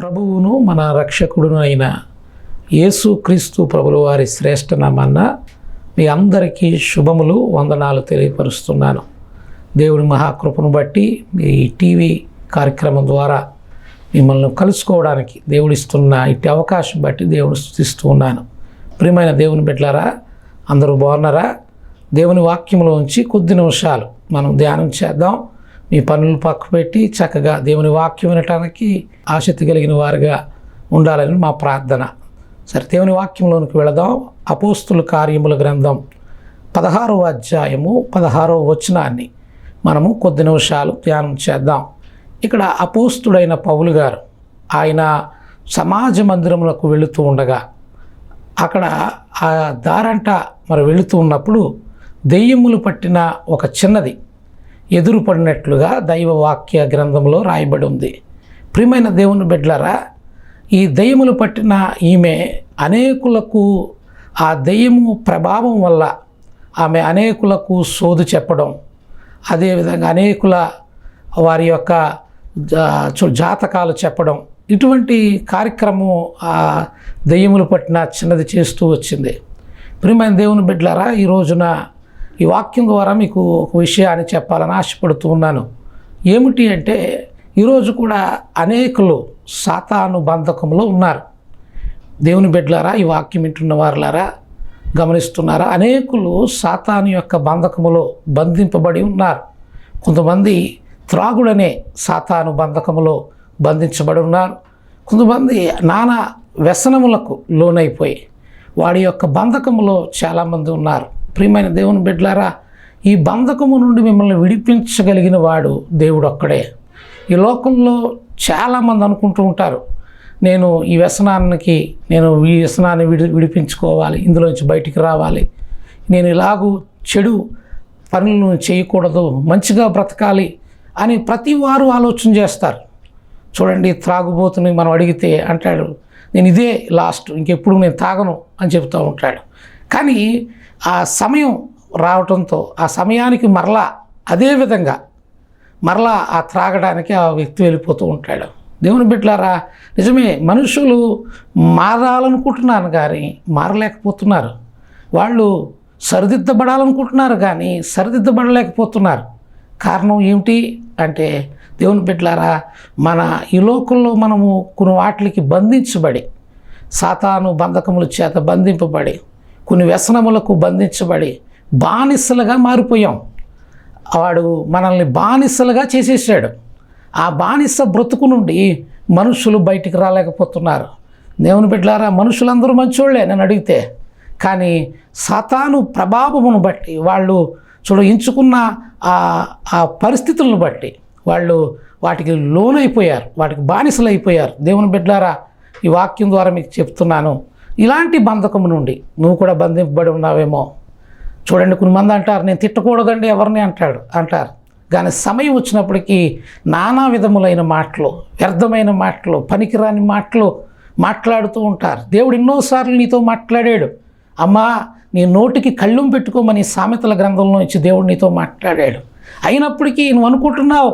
ప్రభువును మన రక్షకుడును అయిన యేసుక్రీస్తు ప్రభుల వారి శ్రేష్ఠ నామాన్న మీ అందరికీ శుభములు వందనాలు తెలియపరుస్తున్నాను. దేవుని మహాకృపను బట్టి మీ టీవీ కార్యక్రమం ద్వారా మిమ్మల్ని కలుసుకోవడానికి దేవుడిస్తున్న ఇట్టి అవకాశం బట్టి దేవుడు స్థుతిస్తూ ఉన్నాను. ప్రియమైన దేవుని బిడ్డలారా అందరూ బాగున్నారా? దేవుని వాక్యంలో ఉంచి కొద్ది నిమిషాలు మనం ధ్యానం చేద్దాం. మీ పనులు పక్క పెట్టి చక్కగా దేవుని వాక్యం వినటానికి ఆసక్తి కలిగిన వారుగా ఉండాలని మా ప్రార్థన. సరే దేవుని వాక్యంలోనికి వెళదాం. అపోస్తుల కార్యముల గ్రంథం పదహారవ అధ్యాయము పదహారవ వచనాన్ని మనము కొద్ది నిమిషాలు ధ్యానం చేద్దాం. ఇక్కడ అపోస్తుడైన పౌలు గారు ఆయన సమాజ మందిరములకు వెళుతూ ఉండగా అక్కడ ఆ దారంట మరి వెళుతూ ఉన్నప్పుడు దెయ్యములు పట్టిన ఒక చిన్నది ఎదురుపడినట్లుగా దైవ వాక్య గ్రంథంలో రాయబడి ఉంది. ప్రియమైన దేవుని బిడ్లరా ఈ దెయ్యములు పట్టిన ఈమె అనేకులకు ఆ దెయ్యము ప్రభావం వల్ల ఆమె అనేకులకు సోదు చెప్పడం. అదేవిధంగా అనేకుల వారి యొక్క జా- జాతకాలు చెప్పడం. ఇటువంటి కార్యక్రమం ఆ దెయ్యములు పట్టిన చిన్నది చేస్తూ వచ్చింది. ప్రియమైన దేవుని బిడ్డలారా ఈ రోజున ఈ వాక్యం ద్వారా మీకు ఒక విషయాన్ని చెప్పాలని ఆశపడుతూ ఉన్నాను. ఏమిటి అంటే ఈరోజు కూడా అనేకులు సాతాను బంధకంలో ఉన్నారు. దేవుని బిడ్డలారా ఈ వాక్యం వింటున్న వారులారా గమనిస్తున్నారా? అనేకులు సాతాను యొక్క బంధకములో బంధింపబడి ఉన్నారు. కొంతమంది త్రాగుడనే సాతాను బంధకములో బంధించబడి ఉన్నారు. కొంతమంది నానా వ్యసనములకు లోనైపోయి వాడి యొక్క బంధకములో చాలామంది ఉన్నారు. ప్రియమైన దేవుని బిడ్డలారా ఈ బంధకము నుండి మిమ్మల్ని విడిపించగలిగిన వాడు దేవుడు ఒక్కడే. ఈ లోకంలో చాలామంది అనుకుంటూ ఉంటారు నేను ఈ వ్యసనానికి నేను ఈ వ్యసనాన్ని విడి విడిపించుకోవాలి ఇందులోంచి బయటికి రావాలి. నేను ఇలాగూ చెడు పనులను చేయకూడదు మంచిగా బ్రతకాలి అని ప్రతి వారు ఆలోచన చేస్తారు. చూడండి త్రాగుబోతుని మనం అడిగితే అంటాడు నేను ఇదే లాస్ట్ ఇంకెప్పుడు నేను తాగను అని చెప్తూ ఉంటాడు. కానీ ఆ సమయం రావటంతో ఆ సమయానికి మరలా అదే విధంగా మరలా ఆ త్రాగడానికి ఆ వ్యక్తి వెళ్ళిపోతూ ఉంటాడు. దేవుని బిడ్డలారా నిజమే మనుషులు మారాలనుకుంటున్నారు కానీ మారలేకపోతున్నారు. వాళ్ళు సరిదిద్దబడాలనుకుంటున్నారు కానీ సరిదిద్దబడలేకపోతున్నారు. కారణం ఏమిటి అంటే దేవుని బిడ్డలారా మన ఈ లోకంలో మనము కొన్ని వాటికి బంధించబడి సాతాను బంధకముల చేత బంధింపబడి కొన్ని వ్యసనములకు బంధించబడి బానిసలుగా మారిపోయాం. వాడు మనల్ని బానిసలుగా చేసేసాడు. ఆ బానిస బ్రతుకు నుండి మనుషులు బయటికి రాలేకపోతున్నారు. దేవుని బిడ్డలారా మనుషులందరూ మంచోళ్ళే నన్ను అడిగితే. కానీ సతాను ప్రభావమును బట్టి వాళ్ళు చూడ ఎంచుకున్న ఆ ఆ పరిస్థితులను బట్టి వాళ్ళు వాటికి లోనైపోయారు వాటికి బానిసలు అయిపోయారు దేవుని బిడ్డలారా ఈ వాక్యం ద్వారా మీకు చెప్తున్నాను. ఇలాంటి బంధకము నుండి నువ్వు కూడా బంధింపబడి ఉన్నావేమో. చూడండి కొంతమంది అంటారు నేను తిట్టకూడదండి ఎవరిని అంటాడు అంటారు. కానీ సమయం వచ్చినప్పటికీ నానా విధములైన మాటలు వ్యర్థమైన మాటలు పనికిరాని మాటలు మాట్లాడుతూ ఉంటారు. దేవుడు ఎన్నోసార్లు నీతో మాట్లాడాడు. అమ్మా నీ నోటికి కళ్ళుం పెట్టుకోమని సామెతల గ్రంథంలో ఇచ్చి దేవుడు నీతో మాట్లాడాడు. అయినప్పటికీ నువ్వు అనుకుంటున్నావు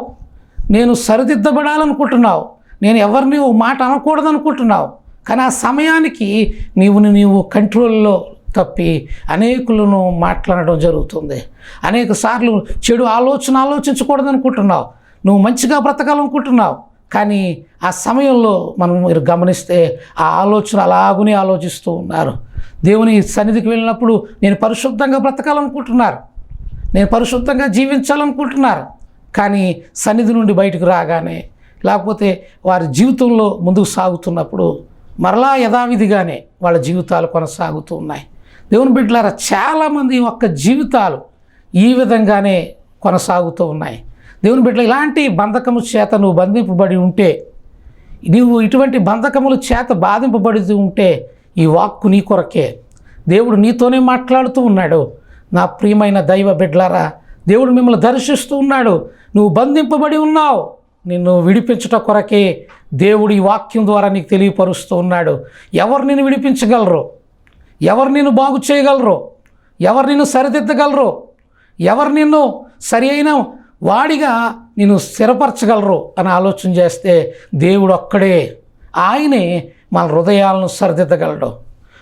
నేను సరిదిద్దబడాలనుకుంటున్నావు నేను ఎవరిని ఓ మాట అనకూడదు అనుకుంటున్నావు కానీ ఆ సమయానికి నీవు నీవు కంట్రోల్లో తప్పి అనేకులను మాట్లాడడం జరుగుతుంది. అనేక సార్లు చెడు ఆలోచన ఆలోచించకూడదు అనుకుంటున్నావు. నువ్వు మంచిగా బ్రతకాలనుకుంటున్నావు. కానీ ఆ సమయంలో మనం మీరు గమనిస్తే ఆ ఆలోచన అలాగునే ఆలోచిస్తూ ఉన్నారు. దేవుని సన్నిధికి వెళ్ళినప్పుడు నేను పరిశుద్ధంగా బ్రతకాలనుకుంటున్నారు. నేను పరిశుద్ధంగా జీవించాలనుకుంటున్నారు. కానీ సన్నిధి నుండి బయటకు రాగానే లేకపోతే వారి జీవితంలో ముందుకు సాగుతున్నప్పుడు మరలా యథావిధిగానే వాళ్ళ జీవితాలు కొనసాగుతూ ఉన్నాయి. దేవుని బిడ్డలారా చాలామంది యొక్క జీవితాలు ఈ విధంగానే కొనసాగుతూ ఉన్నాయి. దేవుని బిడ్డ ఇలాంటి బంధకము చేత నువ్వు బంధింపబడి ఉంటే నీవు ఇటువంటి బంధకముల చేత బాధింపబడి ఉంటే ఈ వాక్కు నీ కొరకే. దేవుడు నీతోనే మాట్లాడుతూ ఉన్నాడు. నా ప్రియమైన దైవ బిడ్లారా దేవుడు మిమ్మల్ని దర్శిస్తూ ఉన్నాడు. నువ్వు బంధింపబడి ఉన్నావు. నిన్ను విడిపించుట కొరకే దేవుడు ఈ వాక్యం ద్వారా నీకు తెలియపరుస్తూ ఉన్నాడు. ఎవరు నిన్ను విడిపించగలరు? ఎవరు నిన్ను బాగు చేయగలరు? ఎవరు నిన్ను సరిదిద్దగలరు? ఎవరు నిన్ను సరి అయిన వాడిగా నిన్ను స్థిరపరచగలరు అని ఆలోచన చేస్తే దేవుడు ఒక్కడే. ఆయనే మన హృదయాలను సరిదిద్దగలడు.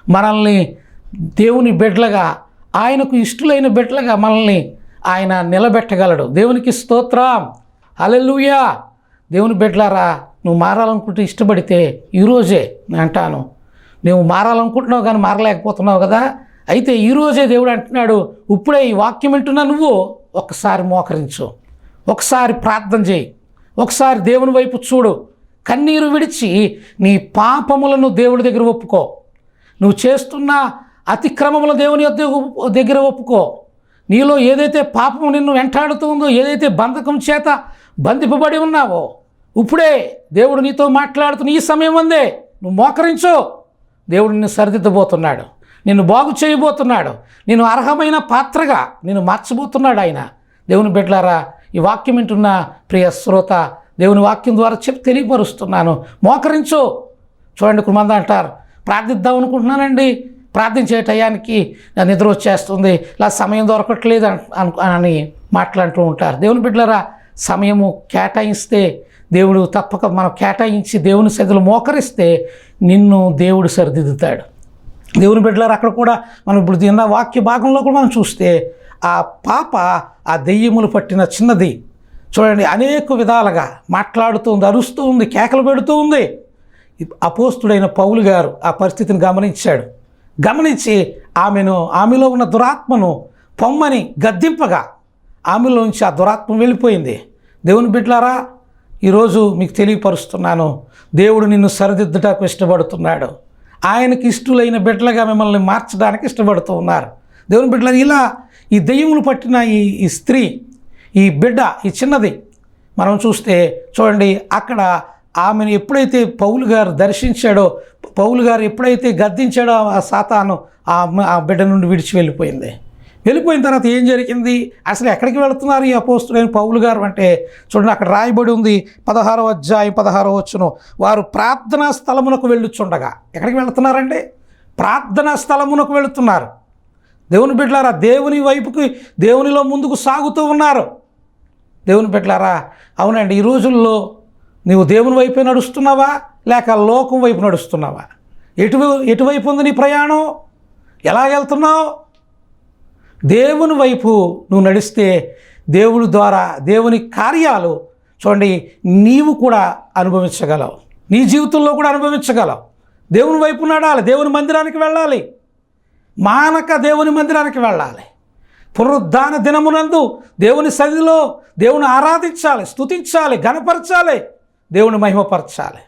మనల్ని దేవుని బిడ్డలుగా ఆయనకు ఇష్టలైన బిడ్డలుగా మనల్ని ఆయన నిలబెట్టగలడు. దేవునికి స్తోత్రం. హల్లెలూయా. దేవుని బిడ్డలారా నువ్వు మారాలనుకుంటే ఇష్టపడితే ఈరోజే నేను అంటాను నువ్వు మారాలనుకుంటున్నావు కానీ మారలేకపోతున్నావు కదా. అయితే ఈరోజే దేవుడు అంటున్నాడు ఇప్పుడే ఈ వాక్యం వింటున్నా నువ్వు? ఒకసారి మోకరించు. ఒకసారి ప్రార్థన చేయి. ఒకసారి దేవుని వైపు చూడు. కన్నీరు విడిచి నీ పాపములను దేవుడి దగ్గర ఒప్పుకో. నువ్వు చేస్తున్న అతిక్రమముల దేవుని దగ్గర ఒప్పుకో. నీలో ఏదైతే పాపము నిన్ను వెంటాడుతుందో ఏదైతే బంధకం చేత బంధిపబడి ఉన్నావో ఇప్పుడే దేవుడు నీతో మాట్లాడుతున్న ఈ సమయం అందే. నువ్వు మోకరించు. దేవుడు నిన్ను సరిదిద్దబోతున్నాడు. నిన్ను బాగు చేయబోతున్నాడు. నేను అర్హమైన పాత్రగా నేను మార్చబోతున్నాడు ఆయన. దేవుని బిడ్డలారా ఈ వాక్యం వింటున్న ప్రియ శ్రోత దేవుని వాక్యం ద్వారా చెప్పి తెలియపరుస్తున్నాను. మోకరించు. చూడండి కుమంద అంటారు ప్రార్థిద్దాం అనుకుంటున్నానండి. ప్రార్థించే టయానికి నా నిద్ర వచ్చేస్తుంది. ఇలా సమయం దొరకట్లేదు అను- అని మాట్లాడుతూ ఉంటారు. దేవుని బిడ్డలరా సమయము కేటాయిస్తే దేవుడు తప్పక మనం కేటాయించి దేవుని సదిలో మోకరిస్తే నిన్ను దేవుడు సరిదిద్దుతాడు. దేవుని బిడ్డలారు అక్కడ కూడా మనం ఇప్పుడు తిన్న వాక్య భాగంలో కూడా మనం చూస్తే ఆ పాప ఆ దెయ్యములు పట్టిన చిన్నది చూడండి అనేక విధాలుగా మాట్లాడుతూ ఉంది అరుస్తూ ఉంది కేకలు పెడుతూ ఉంది. అపోస్తుడైన పౌలు గారు ఆ పరిస్థితిని గమనించాడు. గమనించి ఆమెను ఆమెలో ఉన్న దురాత్మను పొమ్మని గద్దింపగా ఆమెలో నుంచి ఆ దురాత్మ వెళ్ళిపోయింది. దేవుని బిడ్డలారా ఈరోజు మీకు తెలియపరుస్తున్నాను. దేవుడు నిన్ను సరిదిద్దటానికి ఇష్టపడుతున్నాడు. ఆయనకి ఇష్టలైన బిడ్డలుగా మిమ్మల్ని మార్చడానికి ఇష్టపడుతూ ఉన్నారు. దేవుని బిడ్డల ఇలా ఈ దెయ్యములు పట్టిన ఈ ఈ స్త్రీ ఈ బిడ్డ ఈ చిన్నది మనం చూస్తే చూడండి అక్కడ ఆమెను ఎప్పుడైతే పౌలు గారు దర్శించాడో పౌలు గారు ఎప్పుడైతే గద్దించాడో ఆ సాతాను ఆ ఆ బిడ్డ నుండి విడిచి వెళ్ళిపోయింది. వెళ్ళిపోయిన తర్వాత ఏం జరిగింది? అసలు ఎక్కడికి వెళుతున్నారు ఈ అపోస్తుడైన పౌలు గారు అంటే చూడండి అక్కడ రాయబడి ఉంది పదహారో అధ్యాయం పదహారో వచ్చును వారు ప్రార్థనా స్థలమునకు వెళ్ళుచుండగా. ఎక్కడికి వెళుతున్నారండి? ప్రార్థనా స్థలమునకు వెళుతున్నారు. దేవుని బిడ్డలారా దేవుని వైపుకి దేవునిలో ముందుకు సాగుతూ ఉన్నారు. దేవుని బిడ్డలారా అవునండి ఈ రోజుల్లో నీవు దేవుని వైపే నడుస్తున్నావా? లేక లోకం వైపు నడుస్తున్నావా? ఎటు ఎటువైపు ఉంది నీ ప్రయాణం? ఎలా వెళ్తున్నావు? దేవుని వైపు నువ్వు నడిస్తే దేవుడి ద్వారా దేవుని కార్యాలు చూడండి నీవు కూడా అనుభవించగలవు. నీ జీవితంలో కూడా అనుభవించగలవు. దేవుని వైపు నడాలి దేవుని మందిరానికి వెళ్ళాలి. మానక దేవుని మందిరానికి వెళ్ళాలి. పునరుద్ధాన దినమునందు దేవుని సన్నిధిలో దేవుని ఆరాధించాలి స్తుతించాలి ఘనపరచాలి దేవుని మహిమపరచాలి.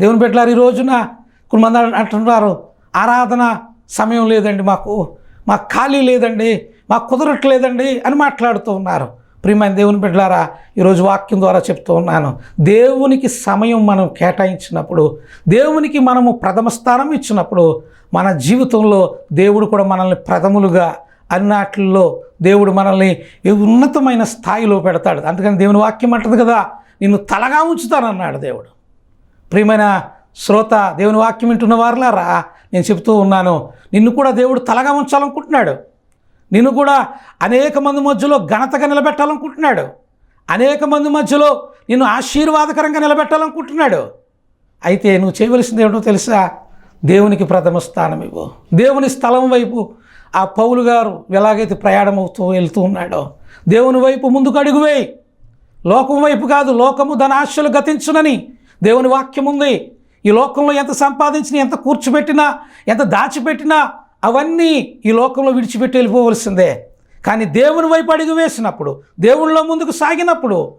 దేవుని పెట్టారు ఈ రోజున కొంతమంది అంటున్నారు ఆరాధన సమయం లేదండి మాకు మాకు ఖాళీ లేదండి. మాకు కుదరట్లేదండి అని మాట్లాడుతూ ఉన్నారు. ప్రియమైన దేవుని బిడ్డలారా ఈరోజు వాక్యం ద్వారా చెప్తూ ఉన్నాను. దేవునికి సమయం మనం కేటాయించినప్పుడు దేవునికి మనము ప్రథమ స్థానం ఇచ్చినప్పుడు మన జీవితంలో దేవుడు కూడా మనల్ని ప్రథములుగా అన్నాటిల్లో దేవుడు మనల్ని ఉన్నతమైన స్థాయిలో పెడతాడు. అందుకని దేవుని వాక్యం అంటది కదా నిన్ను తలగా ఉంచుతానన్నాడు దేవుడు. ప్రియమైన శ్రోత దేవుని వాక్యం వింటున్న వారులారా నేను చెప్తూ ఉన్నాను నిన్ను కూడా దేవుడు తలగా ఉంచాలనుకుంటున్నాడు. నిన్ను కూడా అనేక మంది మధ్యలో ఘనతగా నిలబెట్టాలనుకుంటున్నాడు. అనేక మంది మధ్యలో నిన్ను ఆశీర్వాదకరంగా నిలబెట్టాలనుకుంటున్నాడు. అయితే నువ్వు చేయవలసింది ఏమిటో తెలుసా? దేవునికి ప్రథమ స్థానం ఇవ్వు. దేవుని స్థలం వైపు ఆ పౌలు గారు ఎలాగైతే ప్రయాణం అవుతూ వెళ్తూ ఉన్నాడో దేవుని వైపు ముందుకు అడుగువేయి లోకం వైపు కాదు లోకము ధనాశలు గతించునని దేవుని వాక్యం ఉంది. ఈ లోకంలో ఎంత సంపాదించినా ఎంత కూర్చోబెట్టినా ఎంత దాచిపెట్టినా అవన్నీ ఈ లోకంలో విడిచిపెట్టి వెళ్ళిపోవలసిందే. కానీ దేవుని వైపు అడుగు వేసినప్పుడు దేవుళ్ళలో ముందుకు సాగినప్పుడు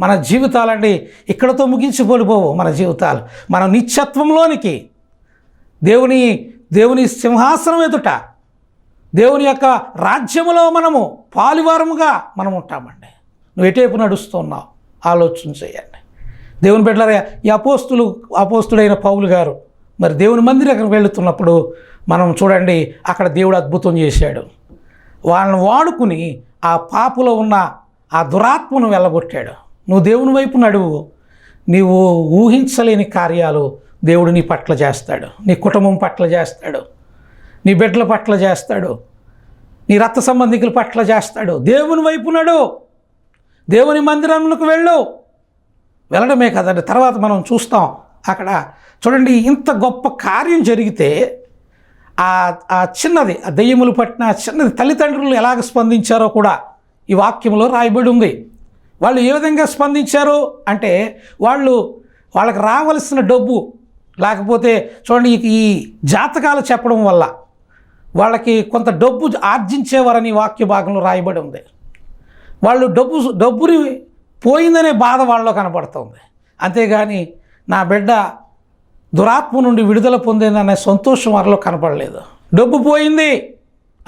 మన జీవితాలండి ఇక్కడతో ముగించిపోలిపోవు మన జీవితాలు. మన నిత్యత్వంలోనికి దేవుని దేవుని సింహాసనం ఎదుట దేవుని యొక్క రాజ్యములో మనము పాలివారముగా మనం ఉంటామండి. నువ్వు ఎటేపు నడుస్తున్నావు? ఆలోచన చేయండి. దేవుని బిడ్డలారా ఈ అపోస్తులు అపోస్తుడైన పౌలు గారు మరి దేవుని మందిరం వెళుతున్నప్పుడు మనం చూడండి అక్కడ దేవుడు అద్భుతం చేశాడు. వాళ్ళని వాడుకుని ఆ పాపులో ఉన్న ఆ దురాత్మను వెళ్ళగొట్టాడు. నువ్వు దేవుని వైపు నడువు. నీవు ఊహించలేని కార్యాలు దేవుడు నీ పట్ల చేస్తాడు. నీ కుటుంబం పట్ల చేస్తాడు. నీ బిడ్డల పట్ల చేస్తాడు. నీ రక్త సంబంధికుల పట్ల చేస్తాడు. దేవుని వైపు నడు. దేవుని మందిరంలోకి వెళ్ళు. వెళ్ళడమే కదండి తర్వాత మనం చూస్తాం అక్కడ చూడండి ఇంత గొప్ప కార్యం జరిగితే ఆ చిన్నది ఆ దెయ్యములు పట్టిన చిన్నది తల్లిదండ్రులు ఎలాగ స్పందించారో కూడా ఈ వాక్యంలో రాయబడి ఉంది. వాళ్ళు ఏ విధంగా స్పందించారు అంటే వాళ్ళు వాళ్ళకి రావలసిన డబ్బు లేకపోతే చూడండి ఈ- జాతకాలు చెప్పడం వల్ల వాళ్ళకి కొంత డబ్బు ఆర్జించేవారని వాక్య భాగంలో రాయబడి ఉంది. వాళ్ళు డబ్బు డబ్బుని పోయిందనే బాధ వాళ్ళలో కనబడుతుంది. అంతేగాని నా బిడ్డ దురాత్మ నుండి విడుదల పొందిందనే సంతోషం వారిలో కనపడలేదు. డబ్బు పోయింది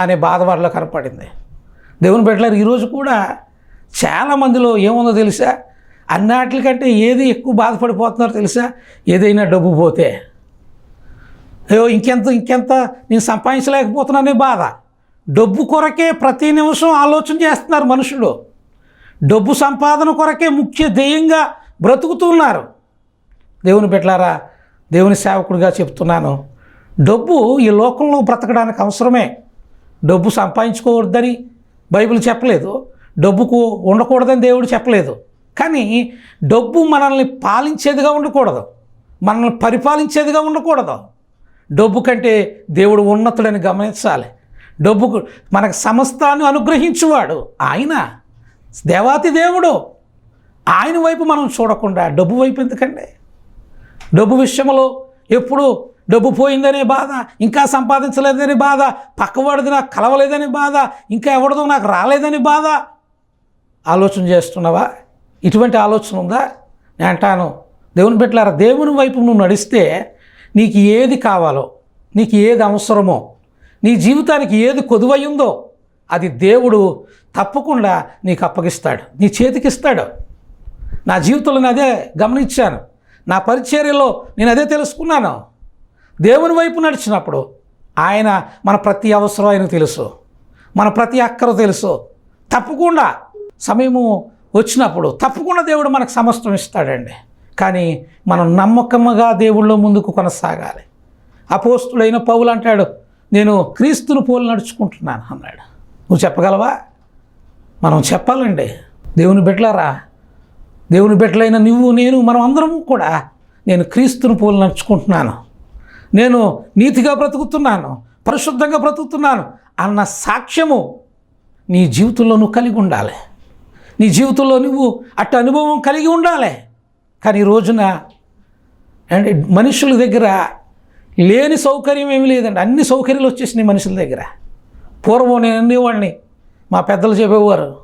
అనే బాధ వారిలో కనపడింది. దేవుని బిడ్డలారు ఈరోజు కూడా చాలామందిలో ఏముందో తెలుసా? అన్నిటికంటే ఏది ఎక్కువ బాధపడిపోతున్నారో తెలుసా? ఏదైనా డబ్బు పోతే. అయ్యో ఇంకెంత ఇంకెంత నేను సంపాదించలేకపోతున్నానే బాధ. డబ్బు కొరకే ప్రతి నిమిషం ఆలోచన చేస్తున్నారు మనుషులు. డబ్బు సంపాదన కొరకే ముఖ్య ధ్యేయంగా బ్రతుకుతున్నారు. దేవుని బిడ్డలారా దేవుని సేవకుడిగా చెప్తున్నాను. డబ్బు ఈ లోకంలో బ్రతకడానికి అవసరమే. డబ్బు సంపాదించుకోవద్దని బైబిల్ చెప్పలేదు. డబ్బుకు ఉండకూడదని దేవుడు చెప్పలేదు. కానీ డబ్బు మనల్ని పాలించేదిగా ఉండకూడదు. మనల్ని పరిపాలించేదిగా ఉండకూడదు. డబ్బు కంటే దేవుడు ఉన్నతుడని గమనించాలి. డబ్బుకు మనకు సమస్తాన్ని అనుగ్రహించువాడు. ఆయన దేవాతి దేవుడు. ఆయన వైపు మనం చూడకుండా డబ్బు వైపు ఎందుకండి? డబ్బు విషయంలో ఎప్పుడు డబ్బు పోయిందనే బాధ ఇంకా సంపాదించలేదనే బాధ పక్కవాడిది నాకు కలవలేదని బాధ ఇంకా ఎవరిదో నాకు రాలేదని బాధ. ఆలోచన చేస్తున్నావా? ఇటువంటి ఆలోచన ఉందా? నేను అంటాను దేవుని బిడ్డలారా దేవుని వైపు నువ్వు నడిస్తే నీకు ఏది కావాలో నీకు ఏది అవసరమో నీ జీవితానికి ఏది కొదువయ్యిందో అది దేవుడు తప్పకుండా నీకు అప్పగిస్తాడు నీ చేతికిస్తాడు. నా జీవితంలో నేను అదే గమనించాను. నా పరిచర్యలో నేను అదే తెలుసుకున్నాను. దేవుని వైపు నడిచినప్పుడు ఆయన మన ప్రతి అవసరం ఆయనకు తెలుసు. మన ప్రతి అక్కర తెలుసు. తప్పకుండా సమయము వచ్చినప్పుడు తప్పకుండా దేవుడు మనకు సమస్తం ఇస్తాడండి. కానీ మనం నమ్మకముగా దేవుళ్ళో ముందుకు కొనసాగాలి. అపోస్తుడైన పౌలు అంటాడు నేను క్రీస్తును పోలు నడుచుకుంటున్నాను అన్నాడు. నువ్వు చెప్పగలవా? మనం చెప్పాలండి. దేవుని బిడ్డలారా దేవుని బిడ్డలైన నువ్వు నేను మనం అందరం కూడా నేను క్రీస్తుని పోలు నడుచుకుంటున్నాను. నేను నీతిగా బ్రతుకుతున్నాను పరిశుద్ధంగా బ్రతుకుతున్నాను అన్న సాక్ష్యము నీ జీవితంలో నువ్వు కలిగి ఉండాలి. నీ జీవితంలో నువ్వు అట్ట అనుభవం కలిగి ఉండాలి. కానీ ఈ రోజున అంటే మనుషుల దగ్గర లేని సౌకర్యం ఏమి లేదండి. అన్ని సౌకర్యాలు వచ్చేసినాయి మనుషుల దగ్గర. పూర్వం నేను అనేవాడిని మా పెద్దలు చెప్పేవారు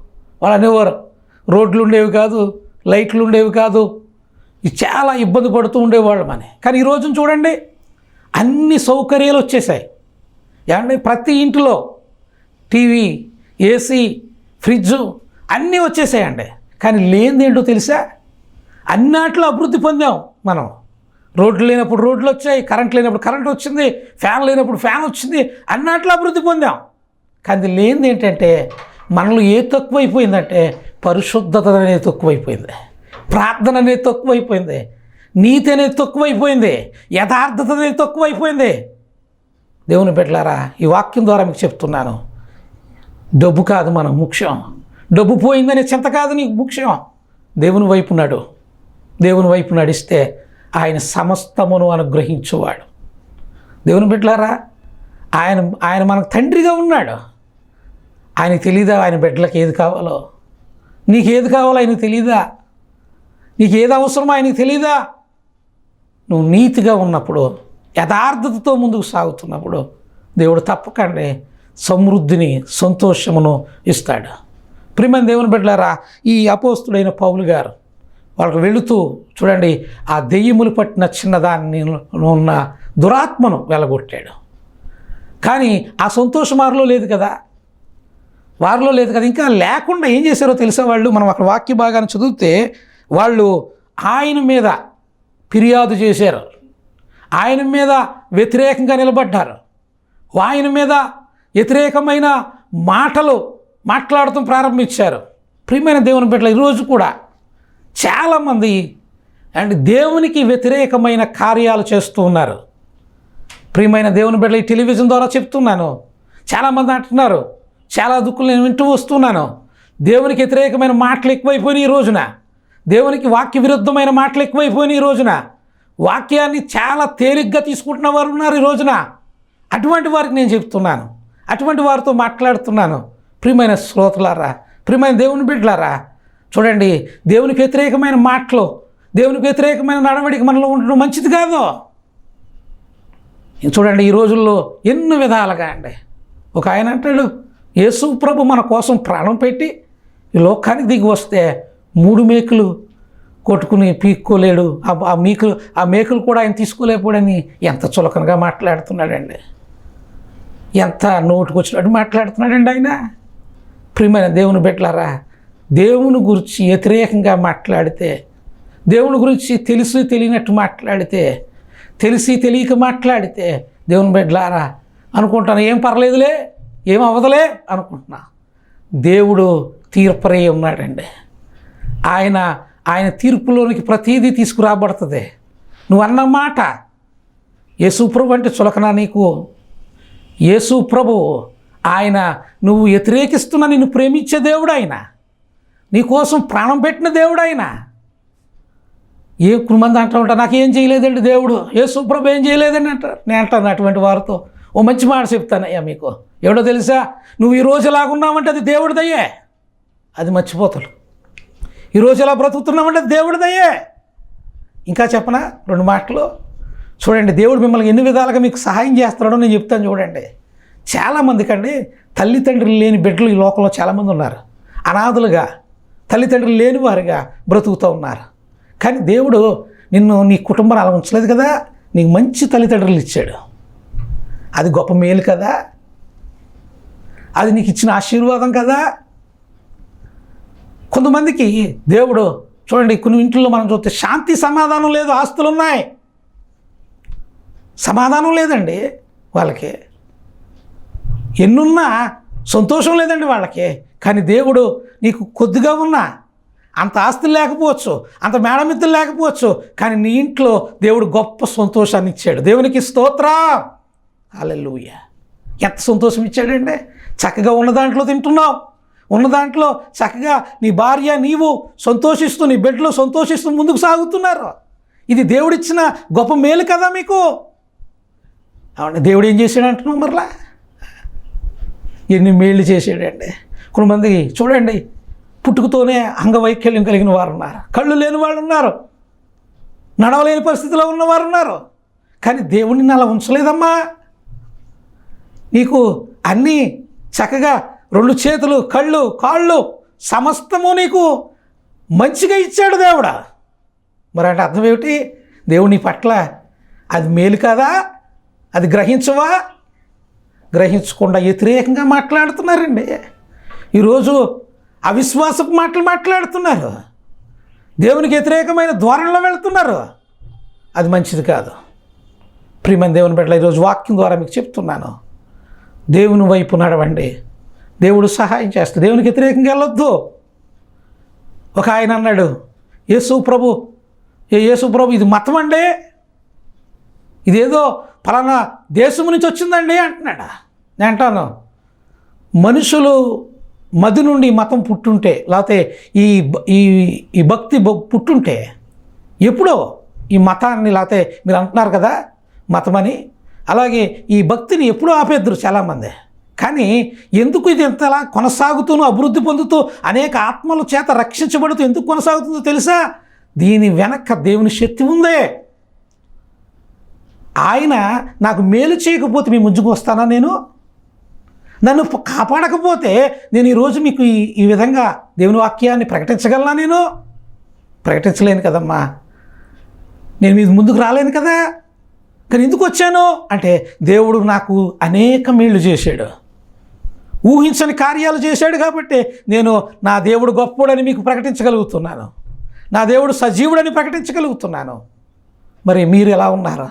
వాళ్ళు అనేవారు రోడ్లు ఉండేవి కాదు లైట్లు ఉండేవి కాదు. చాలా ఇబ్బంది పడుతూ ఉండేవాళ్ళం అని. కానీ ఈ రోజున చూడండి అన్ని సౌకర్యాలు వచ్చేసాయి. ఏమంటే ప్రతి ఇంటిలో టీవీ ఏసీ ఫ్రిడ్జు అన్నీ వచ్చేసాయండి. కానీ లేనిది ఏంటో తెలుసా? అన్నాట్లో అభివృద్ధి పొందాం మనం. రోడ్లు లేనప్పుడు రోడ్లు వచ్చాయి కరెంట్ లేనప్పుడు కరెంట్ వచ్చింది ఫ్యాన్ లేనప్పుడు ఫ్యాన్ వచ్చింది అన్నాట్లో అభివృద్ధి పొందాం. కానీ లేనిది ఏంటంటే మనలో ఏ తక్కువైపోయిందంటే పరిశుద్ధత అనేది తక్కువైపోయింది. ప్రార్థన అనేది తక్కువైపోయింది. నీతి అనేది తక్కువైపోయింది. యథార్థత అనేది తక్కువైపోయింది. దేవుని బిడ్డలారా ఈ వాక్యం ద్వారా మీకు చెప్తున్నాను. డబ్బు కాదు మనం ముఖ్యం. డబ్బు పోయిందనే చింత కాదు నీకు ముఖ్యం. దేవుని వైపు నడు. దేవుని వైపు నడిస్తే ఆయన సమస్తమును అనుగ్రహించువాడు. దేవుని బిడ్డలారా ఆయన ఆయన మనకు తండ్రిగా ఉన్నాడు. ఆయన తెలీదా ఆయన బిడ్డలకు ఏది కావాలో? నీకు ఏది కావాలో ఆయనకు తెలీదా? నీకు ఏది అవసరమో ఆయనకు తెలీదా? నువ్వు నీతిగా ఉన్నప్పుడు యథార్థతతో ముందుకు సాగుతున్నప్పుడు దేవుడు తప్పకండి సమృద్ధిని సంతోషమును ఇస్తాడు. ప్రియమైన దేవుని బిడ్డలారా ఈ అపోస్తుడైన పౌలు గారు వాళ్ళకు వెళుతూ చూడండి ఆ దెయ్యములు పట్టిన చిన్నదాన్ని ఉన్న దురాత్మను వెళ్ళగొట్టాడు కానీ ఆ సంతోషం వారిలో లేదు కదా? వారిలో లేదు కదా. ఇంకా లేకుండా ఏం చేశారో తెలిసే వాళ్ళు? మనం అక్కడ వాక్య భాగాన్ని చదివితే వాళ్ళు ఆయన మీద ఫిర్యాదు చేశారు. ఆయన మీద వ్యతిరేకంగా నిలబడ్డారు. ఆయన మీద వ్యతిరేకమైన మాటలు మాట్లాడటం ప్రారంభించారు. ప్రియమైన దేవుని బిడ్డలు ఈరోజు కూడా చాలామంది అండ్ దేవునికి వ్యతిరేకమైన కార్యాలు చేస్తూ ఉన్నారు. ప్రియమైన దేవుని బిడ్డలు ఈ టెలివిజన్ ద్వారా చెప్తున్నాను. చాలామంది అంటున్నారు చాలా దుక్కులు నేను వింటూ వస్తున్నాను. దేవునికి వ్యతిరేకమైన మాటలు ఎక్కువైపోయినాయి ఈ రోజున. దేవునికి వాక్య విరుద్ధమైన మాటలు ఎక్కువైపోయినాయి ఈ రోజున. వాక్యాన్ని చాలా తేలిగ్గా తీసుకుంటున్న వారు ఉన్నారు ఈ రోజున. అటువంటి వారికి నేను చెప్తున్నాను. అటువంటి వారితో మాట్లాడుతున్నాను. ప్రియమైన శ్రోతలారా ప్రియమైన దేవుని బిడ్డలారా చూడండి దేవునికి వ్యతిరేకమైన మాటలు దేవునికి వ్యతిరేకమైన నడవడిక మనలో ఉండడం మంచిది కాదు. చూడండి ఈ రోజుల్లో ఎన్నో విధాలుగా అండి. ఒక ఆయన అంటాడు యేసు ప్రభు మన కోసం ప్రాణం పెట్టి ఈ లోకానికి దిగి వస్తే మూడు మేకులు కొట్టుకుని పీక్కోలేడు. ఆ- ఆ మీకులు ఆ మేకులు కూడా ఆయన తీసుకోలేకపోడని ఎంత చులకనగా మాట్లాడుతున్నాడండి. ఎంత నోటుకొచ్చినట్టు మాట్లాడుతున్నాడండి ఆయన. ప్రియమైన దేవుని బిడ్డలారా దేవుని గురించి వ్యతిరేకంగా మాట్లాడితే దేవుని గురించి తెలిసి తెలియనట్టు మాట్లాడితే తెలిసి తెలియక మాట్లాడితే దేవుని బిడ్డలారా అనుకుంటాను ఏం పర్లేదులే. ఏం అవ్వదులే అనుకుంటున్నా. దేవుడు తీర్పరై ఉన్నాడండి. ఆయన ఆయన తీర్పులోనికి ప్రతీదీ తీసుకురాబడుతుంది. నువ్వు అన్న మాట యేసు అంటే చులకనా నీకు? యేసుప్రభు ఆయన నువ్వు వ్యతిరేకిస్తున్న నిన్ను ప్రేమించే దేవుడు ఆయన నీకోసం ప్రాణం పెట్టిన దేవుడు ఆయన ఏ కుమంది అంటూ ఉంటా నాకేం చేయలేదండి దేవుడు? ఏ ప్రభు ఏం చేయలేదండి అంటారు? నేను అంటాను అటువంటి వారితో. ఓ మంచి మాట చెప్తానయ్యా మీకు. ఎవడో తెలుసా? నువ్వు ఈ రోజు ఎలాగున్నావంటే అది దేవుడిదయ్యే. అది మర్చిపోతాడు. ఈరోజు ఎలా బ్రతుకుతున్నామంటే అది దేవుడిదయ్యే. ఇంకా చెప్పనా? రెండు మాటలు. చూడండి దేవుడు మిమ్మల్ని ఎన్ని విధాలుగా మీకు సహాయం చేస్తున్నాడో నేను చెప్తాను చూడండి. చాలామందికి అండి తల్లిదండ్రులు లేని బిడ్డలు ఈ లోకంలో చాలామంది ఉన్నారు. అనాథులుగా తల్లిదండ్రులు లేని వారుగా బ్రతుకుతూ ఉన్నారు. కానీ దేవుడు నిన్ను నీ కుటుంబాన్ని అలా ఉంచలేదు కదా? నీకు మంచి తల్లిదండ్రులు ఇచ్చాడు. అది గొప్ప మేలు కదా? అది నీకు ఇచ్చిన ఆశీర్వాదం కదా? కొంతమందికి దేవుడు చూడండి కొన్ని ఇంట్లో మనం చూస్తే శాంతి సమాధానం లేదు ఆస్తులు ఉన్నాయి సమాధానం లేదండి వాళ్ళకి. ఎన్నున్నా సంతోషం లేదండి వాళ్ళకి. కానీ దేవుడు నీకు కొద్దిగా ఉన్నా అంత ఆస్తులు లేకపోవచ్చు అంత మేడమిత్తులు లేకపోవచ్చు కానీ నీ ఇంట్లో దేవుడు గొప్ప సంతోషాన్ని ఇచ్చాడు. దేవునికి స్తోత్రం. అల్లెలుయ్య ఎంత సంతోషం ఇచ్చాడండి చక్కగా ఉన్న దాంట్లో తింటున్నావు. ఉన్న దాంట్లో చక్కగా నీ భార్య నీవు సంతోషిస్తూ నీ బిడ్డలు సంతోషిస్తూ ముందుకు సాగుతున్నారు. ఇది దేవుడిచ్చిన గొప్ప మేలు కదా మీకు? అవును దేవుడు ఏం చేశాడు అంటున్నావు మరలా? ఎన్ని మేళ్ళు చేసాడండి కొంతమంది చూడండి పుట్టుకతోనే అంగవైకల్యం కలిగిన వారు ఉన్నారు కళ్ళు లేని వాళ్ళు ఉన్నారు నడవలేని పరిస్థితిలో ఉన్నవారు ఉన్నారు కానీ దేవుడిని అలా ఉంచలేదమ్మా. నీకు అన్నీ చక్కగా రెండు చేతులు కళ్ళు కాళ్ళు సమస్తము నీకు మంచిగా ఇచ్చాడు దేవుడా. మరి అంటే అర్థం ఏమిటి? దేవుని పట్ల అది మేలు కాదా? అది గ్రహించవా? గ్రహించకుండా వ్యతిరేకంగా మాట్లాడుతున్నారండి. ఈరోజు అవిశ్వాసపు మాటలు మాట్లాడుతున్నారు. దేవునికి వ్యతిరేకమైన ధోరణిలో వెళ్తున్నారు. అది మంచిది కాదు. ప్రియమైన దేవుని బిడ్డల ఈరోజు వాక్యం ద్వారా మీకు చెప్తున్నాను. దేవుని వైపు నడవండి. దేవుడు సహాయం చేస్తాడు. దేవునికి వ్యతిరేకంగా వెళ్ళొద్దు. ఒక ఆయన అన్నాడు యేసు ప్రభు ఏ యేసు ప్రభు ఇది మతం అండి? ఇదేదో ఫలానా దేశం నుంచి వచ్చిందండి? అంటున్నాడు. నేను అంటాను మనుషులు మది నుండి మతం పుట్టుంటే లేకపోతే ఈ ఈ ఈ భక్తి పుట్టుంటే ఎప్పుడో ఈ మతాన్ని లేకపోతే మీరు అంటున్నారు కదా మతమని అలాగే ఈ భక్తిని ఎప్పుడూ ఆపేద్దరు చాలామంది. కానీ ఎందుకు ఇది ఇంతలా కొనసాగుతూనూ అభివృద్ధి పొందుతూ అనేక ఆత్మల చేత రక్షించబడుతూ ఎందుకు కొనసాగుతుందో తెలుసా? దీని వెనక దేవుని శక్తి ఉందే. ఆయన నాకు మేలు చేయకపోతే మీ ముందుకు వస్తానా నేను? నన్ను కాపాడకపోతే నేను ఈరోజు మీకు ఈ ఈ విధంగా దేవుని వాక్యాన్ని ప్రకటించగలనా నేను? ప్రకటించలేను కదమ్మా. నేను మీ ముందుకు రాలేను కదా? కానీ ఎందుకు వచ్చాను? అంటే దేవుడు నాకు అనేక మేళ్ళు చేశాడు. ఊహించని కార్యాలు చేశాడు కాబట్టి నేను నా దేవుడు గొప్పడని మీకు ప్రకటించగలుగుతున్నాను. నా దేవుడు సజీవుడని ప్రకటించగలుగుతున్నాను. మరి మీరు ఎలా ఉన్నారా?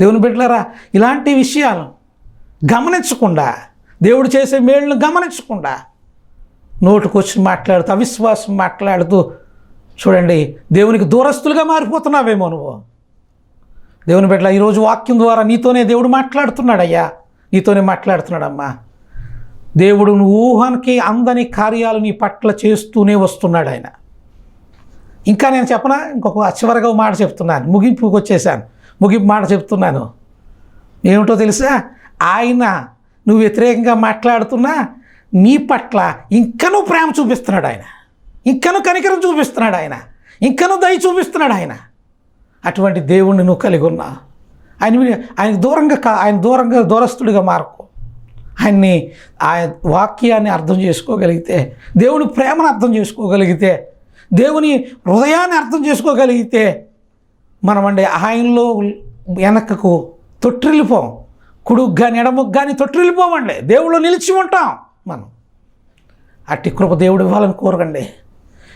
దేవుని బిడ్డలారా ఇలాంటి విషయాలు గమనించకుండా దేవుడు చేసే మేళ్ళను గమనించకుండా నోటుకొచ్చి మాట్లాడుతూ అవిశ్వాసం మాట్లాడుతూ చూడండి దేవునికి దూరస్తులుగా మారిపోతున్నావేమో నువ్వు. దేవుని బిడ్డ ఈరోజు వాక్యం ద్వారా నీతోనే దేవుడు మాట్లాడుతున్నాడయ్యా. నీతోనే మాట్లాడుతున్నాడమ్మా. దేవుడు నువ్వు ఊహానికి అందని కార్యాలు నీ పట్ల చేస్తూనే వస్తున్నాడు ఆయన. ఇంకా నేను చెప్పనా? ఇంకొక చివరిగా మాట చెప్తున్నాను. ముగింపుకి వచ్చేసాను. ముగింపు మాట చెప్తున్నాను. ఏమిటో తెలుసా? ఆయన నువ్వు వ్యతిరేకంగా మాట్లాడుతున్నా నీ పట్ల ఇంకనూ ప్రేమ చూపిస్తున్నాడు ఆయన. ఇంకనూ కనికరం చూపిస్తున్నాడు ఆయన. ఇంకనూ దయ చూపిస్తున్నాడు ఆయన. అటువంటి దేవుణ్ణి నువ్వు కలిగి ఉన్నా. ఆయన ఆయనకు దూరంగా కా ఆయన దూరంగా దూరస్తుడిగా మారకు. ఆయన్ని ఆయన వాక్యాన్ని అర్థం చేసుకోగలిగితే దేవుని ప్రేమను అర్థం చేసుకోగలిగితే దేవుని హృదయాన్ని అర్థం చేసుకోగలిగితే మనం ఆయనలో వెనకకు తొట్టిల్లిపోం. కుడుకు కానీ ఎడముకు కానీ తొట్టిల్లిపోమండి. దేవుళ్ళు నిలిచి ఉంటాం మనం. అట్టి కృప దేవుడు ఇవ్వాలని కోరకండి.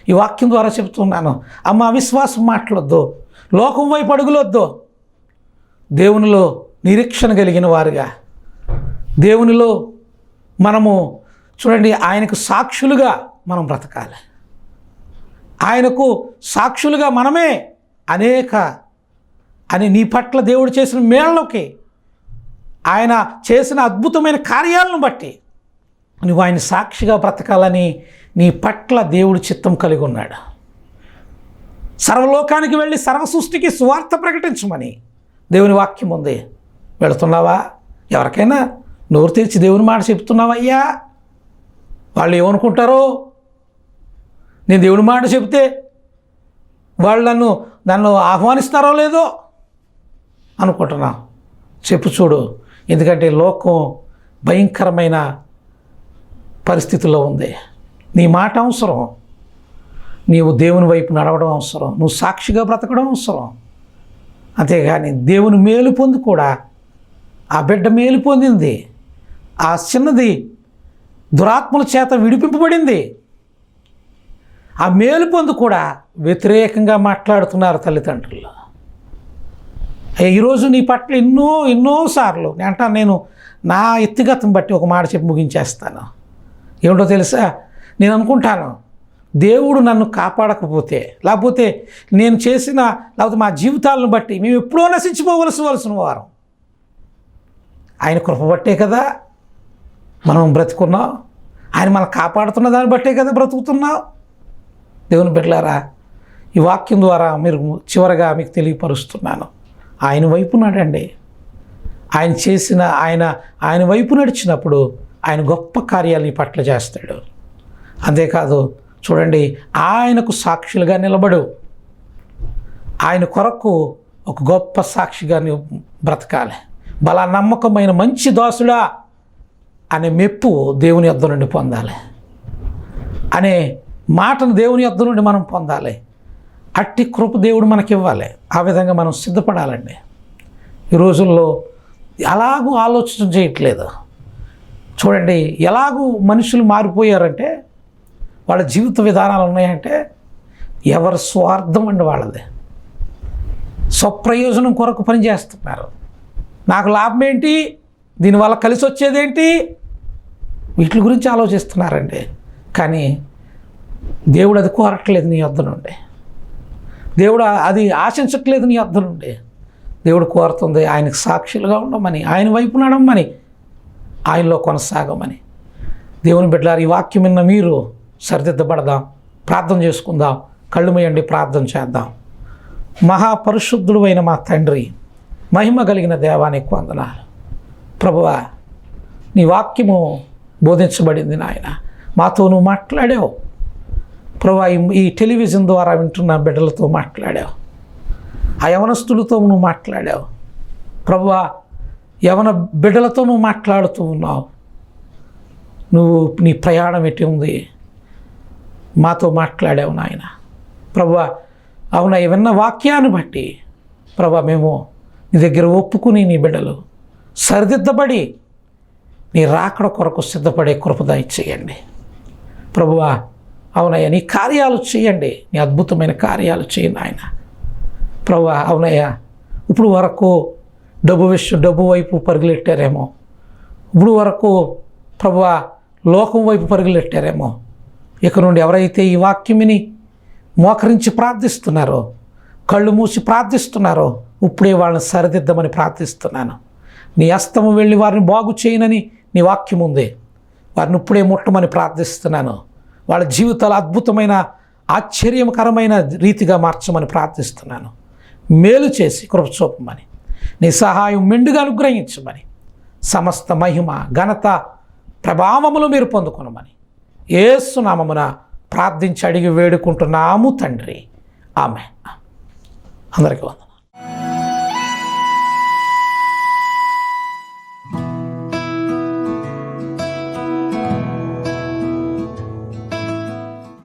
ఈ వాక్యం ద్వారా చెప్తున్నాను. అమ్మ అవిశ్వాసం మాట్లాడొద్దు. లోకం వైపు అడుగులొద్దు. దేవునిలో నిరీక్షణ కలిగిన వారుగా. దేవునిలో మనము చూడండి ఆయనకు సాక్షులుగా మనం బ్రతకాలి. ఆయనకు సాక్షులుగా మనమే అనేక అని నీ పట్ల దేవుడు చేసిన మేళ్ళకి ఆయన చేసిన అద్భుతమైన కార్యాలను బట్టి నువ్వు ఆయన సాక్షిగా బ్రతకాలని నీ పట్ల దేవుడు చిత్తం కలిగి ఉన్నాడు. సర్వలోకానికి వెళ్ళి సర్వ సృష్టికి సువార్త ప్రకటించమని దేవుని వాక్యం ఉంది. వెళుతున్నావా? ఎవరికైనా నోరు తెరిచి దేవుని మాట చెప్తున్నావయ్యా వాళ్ళు ఏమనుకుంటారో? నేను దేవుని మాట చెప్తే వాళ్ళు నన్ను నన్ను ఆహ్వానిస్తారో లేదో అనుకుంటున్నా. చెప్పు చూడు. ఎందుకంటే లోకం భయంకరమైన పరిస్థితుల్లో ఉంది. నీ మాట అవసరం. నీవు దేవుని వైపు నడవడం అవసరం. నువ్వు సాక్షిగా బ్రతకడం అవసరం. అంతేగాని దేవుని మేలు పొంది కూడా ఆ బిడ్డ మేలు పొందింది. ఆ చిన్నది దురాత్మల చేత విడిపింపబడింది. ఆ మేలు పొందు కూడా వ్యతిరేకంగా మాట్లాడుతున్నారు తల్లిదండ్రులు. ఈరోజు నీ పట్ల ఎన్నో ఎన్నోసార్లు సార్లు అంటాను నేను నా వ్యక్తిగతం బట్టి ఒక మాట చెప్పి ముగించేస్తాను. ఏమిటో తెలుసా? నేను అనుకుంటాను దేవుడు నన్ను కాపాడకపోతే లేకపోతే నేను చేసిన లేకపోతే మా జీవితాలను బట్టి మేము ఎప్పుడో నశించిపోవలసిన వారం. ఆయన కృప బట్టే కదా మనం బ్రతుకున్నాం. ఆయన మనం కాపాడుతున్న దాన్ని బట్టే కదా బ్రతుకుతున్నాం. దేవుని బిడ్డలారా ఈ వాక్యం ద్వారా మీరు చివరగా మీకు తెలియపరుస్తున్నాను. ఆయన వైపు నడండి. ఆయన చేసిన ఆయన ఆయన వైపు నడిచినప్పుడు ఆయన గొప్ప కార్యాలని పట్ల చేస్తాడు. అంతేకాదు చూడండి ఆయనకు సాక్షులుగా నిలబడు. ఆయన కొరకు ఒక గొప్ప సాక్షిగా బ్రతకాలి. బలా నమ్మకమైన మంచి దాసుడా అనే మెప్పు దేవుని యొద్ధ నుండి పొందాలి. అనే మాటను దేవుని యొద్ధ నుండి మనం పొందాలి. అట్టి కృప దేవుడు మనకి ఇవ్వాలి ఆ విధంగా మనం సిద్ధపడాలండి. ఈ రోజుల్లో ఎలాగూ ఆలోచన చేయట్లేదు. చూడండి ఎలాగూ మనుషులు మారిపోయారంటే వాళ్ళ జీవిత విధానాలు ఉన్నాయంటే ఎవరి స్వార్థం అండి వాళ్ళది. స్వప్రయోజనం కొరకు పనిచేస్తున్నారు నాకు లాభం ఏంటి? దీనివల్ల కలిసి వచ్చేదేంటి వీటి గురించి ఆలోచిస్తున్నారండి. కానీ దేవుడు అది కోరట్లేదు నీ వద్ద నుండి. దేవుడు అది ఆశించట్లేదు నీ వద్ద నుండి. దేవుడు కోరుతుంది ఆయనకు సాక్షులుగా ఉండమని ఆయన వైపు నడమని ఆయనలో కొనసాగమని. దేవుని బిడ్డలారు ఈ వాక్యం విన్న మీరు సరిదిద్దబడదాం. ప్రార్థన చేసుకుందాం. కళ్ళు మూయండి ప్రార్థన చేద్దాం. మహాపరిశుద్ధుడు అయిన మా తండ్రి మహిమ కలిగిన దేవానికి వందనాలు. ప్రభువా నీ వాక్యము బోధించబడింది నాయన. మాతో నువ్వు మాట్లాడావు. ప్రభా ఈ- ఈ టెలివిజన్ ద్వారా వింటున్న బిడ్డలతో మాట్లాడావు. ఆ యవనస్తులతో నువ్వు మాట్లాడావు. ప్రభువా యవన బిడ్డలతో నువ్వు మాట్లాడుతూ ఉన్నావు. నువ్వు నీ ప్రయాణం ఎట్టి ఉంది? మాతో మాట్లాడావు నాయన. ప్రభా అవునా విన్న వాక్యాన్ని బట్టి ప్రభా మేము నీ దగ్గర ఒప్పుకుని నీ బిడ్డలు సరిదిద్దబడి నీ రాకడ కొరకు సిద్ధపడే కృపదాయి చేయండి ప్రభువా అవునయ్యా నీ కార్యాలు చేయండి. నీ అద్భుతమైన కార్యాలు చేయండి ఆయన ప్రభా అవునయ్యా ఇప్పుడు వరకు డబ్బు విషయం డబ్బు వైపు పరుగులెట్టారేమో. ఇప్పుడు వరకు ప్రభువా లోకం వైపు పరుగులెట్టారేమో. ఇక నుండి ఎవరైతే ఈ వాక్యమిని మోకరించి ప్రార్థిస్తున్నారో కళ్ళు మూసి ప్రార్థిస్తున్నారో ఇప్పుడే వాళ్ళని సరిదిద్దమని ప్రార్థిస్తున్నాను. నీ అస్తము వెళ్ళి వారిని బాగు చేయనని నీ వాక్యం ఉంది. వారిని ఇప్పుడే ముట్టమని ప్రార్థిస్తున్నాను. వాళ్ళ జీవితాలు అద్భుతమైన ఆశ్చర్యకరమైన రీతిగా మార్చమని ప్రార్థిస్తున్నాను. మేలు చేసి కృపచూపమని నీ సహాయం మెండుగా అనుగ్రహించమని సమస్త మహిమ ఘనత ప్రభావములు మీరు పొందుకునమని. ఏసునామమున ప్రార్థించి అడిగి వేడుకుంటున్నాము తండ్రి. ఆమె అందరికీ వందనాలు.